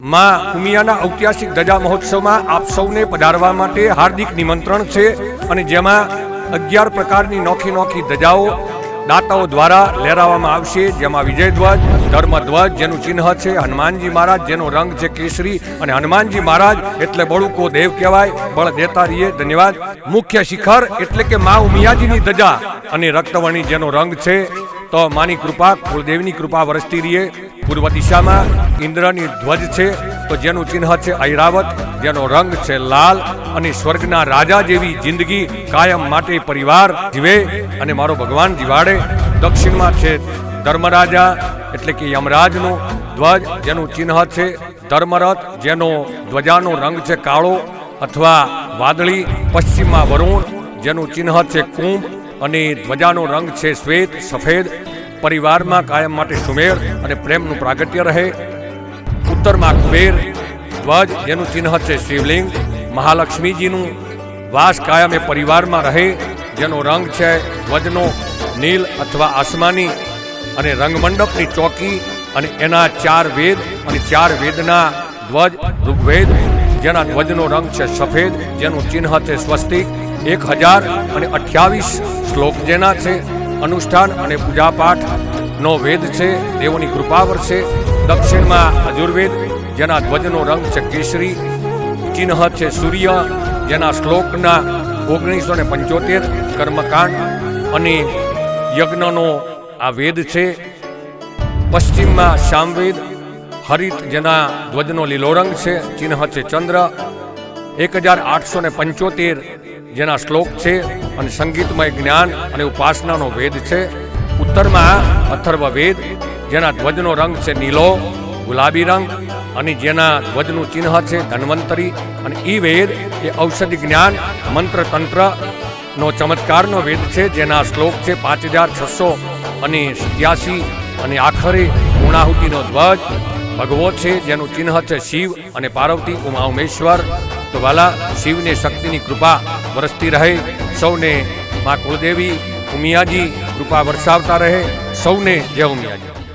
માં ઉમિયાના ઐતિહાસિક ધજા મહોત્સવમાં આપ સૌને પધારવા માટે હાર્દિક નિમંત્રણ છે અને જેમાં અગિયાર પ્રકારની નોખી નોખી ધજાઓ દાતાઓ દ્વારા લહેરાવવામાં આવશે, જેમાં વિજયધ્વજ, ધર્મધ્વજ જેનું ચિહ્ન છે, હનુમાનજી મહારાજ જેનો રંગ છે કેસરી અને હનુમાનજી મહારાજ એટલે બળુકો દેવ કહેવાય, બળ દેતા રહીએ, ધન્યવાદ. મુખ્ય શિખર એટલે કે મા ઉમિયાજીની ધજા અને રક્તવર્ણી જેનો રંગ છે તો માની કૃપા, કુળદેવની કૃપા વરસતી રહીએ. પૂર્વ દિશામાં ઇન્દ્રની ધ્વજ છે, તો જેનું ચિહ્ન છે ઐરાવત, જેનો રંગ છે લાલ, અને સ્વર્ગના રાજા જેવી જિંદગી કાયમ માટે પરિવાર જીવે. અને મારો ભગવાન જીવાડે. દક્ષિણમાં છે ધર્મરાજા, એટલે કે યમરાજનું ધ્વજ, જેનું ચિહ્ન છે ધર્મરથ, જેનો ધ્વજાનો રંગ છે કાળો, અથવા વાદળી, પશ્ચિમમાં વરુણ, જેનું ચિહ્ન છે કુંભ અને ધ્વજાનો રંગ છે શ્વેત, સફેદ. પરિવારમાં કાયમ માટે સુમેળ અને પ્રેમનું પ્રાગટ્ય રહે. ઉત્તરમાં કુબેર, ધ્વજ, જેનું ચિહ્ન છે શિવલિંગ. મહાલક્ષ્મીજીનું વાસ કાયમ એ પરિવારમાં રહે, જેનો રંગ છે ધ્વજનો નીલ અથવા આસમાની અને રંગમંડપની ચોકી અને એના ચાર વેદ અને ચાર વેદના, ધ્વજ, ઋગ્વેદ, જેના ધ્વજનો રંગ છે સફેદ, જેનું ચિહ્ન છે સ્વસ્તિક. એક હજાર અને અઠ્યાવીસ શ્લોક જેના છે, અનુષ્ઠાન અને પૂજાપાઠનો વેદ છે, દેવોની કૃપા વર્ષે દક્ષિણમાં અજુર્વેદ, જેના ધ્વજનો રંગ છે કેસરી. ચિહ્ન છે સૂર્ય, જેના શ્લોકના ઓગણીસો ને પંચોતેર કર્મકાંડ. અને યજ્ઞનો આ વેદ છે. પશ્ચિમમાં સામવેદ, હરિત, જેના ધ્વજનો લીલો રંગ છે, ચિહ્ન છે ચંદ્ર. એક હજાર આઠસો ને પંચોતેર જેના શ્લોક છે અને સંગીતમય જ્ઞાન અને ઉપાસનાનો વેદ છે. ઉત્તરમાં અથર્વ વેદ જેના ધ્વજનો રંગ છે નીલો, ગુલાબી રંગ અને જેના ધ્વજનું ચિહ્ન છે ધન્વંતરી. અને ઈ વેદ એ ઔષધિ જ્ઞાન મંત્ર તંત્ર નો ચમત્કારનો વેદ છે, જેના શ્લોક છે પાંચ હજાર છસો અને સત્યાસી. અને આખરે પૂર્ણાહુતિનો ધ્વજ ભગવો છે, જેનું ચિહ્ન છે શિવ અને પાર્વતી ઉમા ઉમેશ્વર તો વાલા, શિવને શક્તિની કૃપા વરસતી રહે. સૌને મા કુળદેવી ઉમિયાજી કૃપા વરસાવતા રહે. સૌને જય ઉમિયાજી.